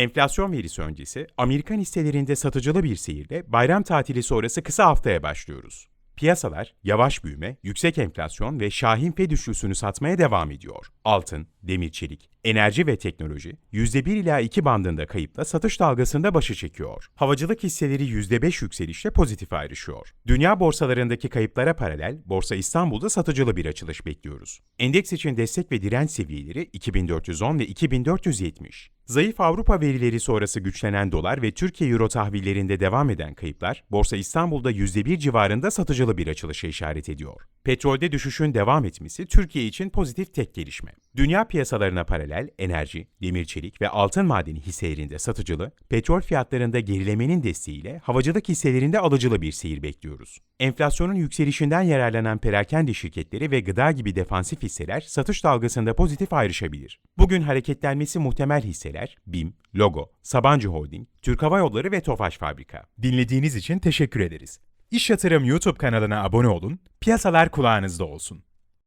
Enflasyon verisi öncesi Amerikan hisselerinde satıcılı bir seyirle bayram tatili sonrası kısa haftaya başlıyoruz. Piyasalar yavaş büyüme, yüksek enflasyon ve şahin fed üçlüsünü satmaya devam ediyor. Altın, demir çelik, enerji ve teknoloji %1 ila 2 bandında kayıpla satış dalgasında başı çekiyor. Havacılık hisseleri %5 yükselişle pozitif ayrışıyor. Dünya borsalarındaki kayıplara paralel Borsa İstanbul'da satıcılı bir açılış bekliyoruz. Endeks için destek ve direnç seviyeleri 2410 ve 2470. Zayıf Avrupa verileri sonrası güçlenen dolar ve Türkiye Euro tahvillerinde devam eden kayıplar, Borsa İstanbul'da %1 civarında satıcılı bir açılışa işaret ediyor. Petrolde düşüşün devam etmesi Türkiye için pozitif tek gelişme. Dünya piyasalarına paralel enerji, demir çelik ve altın madeni hisselerinde satıcılı, petrol fiyatlarında gerilemenin desteğiyle havacılık hisselerinde alıcılı bir seyir bekliyoruz. Enflasyonun yükselişinden yararlanan perakende şirketleri ve gıda gibi defansif hisseler satış dalgasında pozitif ayrışabilir. Bugün hareketlenmesi muhtemel hisseler BİM, Logo, Sabancı Holding, Türk Hava Yolları ve Tofaş Fabrika. Dinlediğiniz için teşekkür ederiz. İş Yatırım YouTube kanalına abone olun, piyasalar kulağınızda olsun.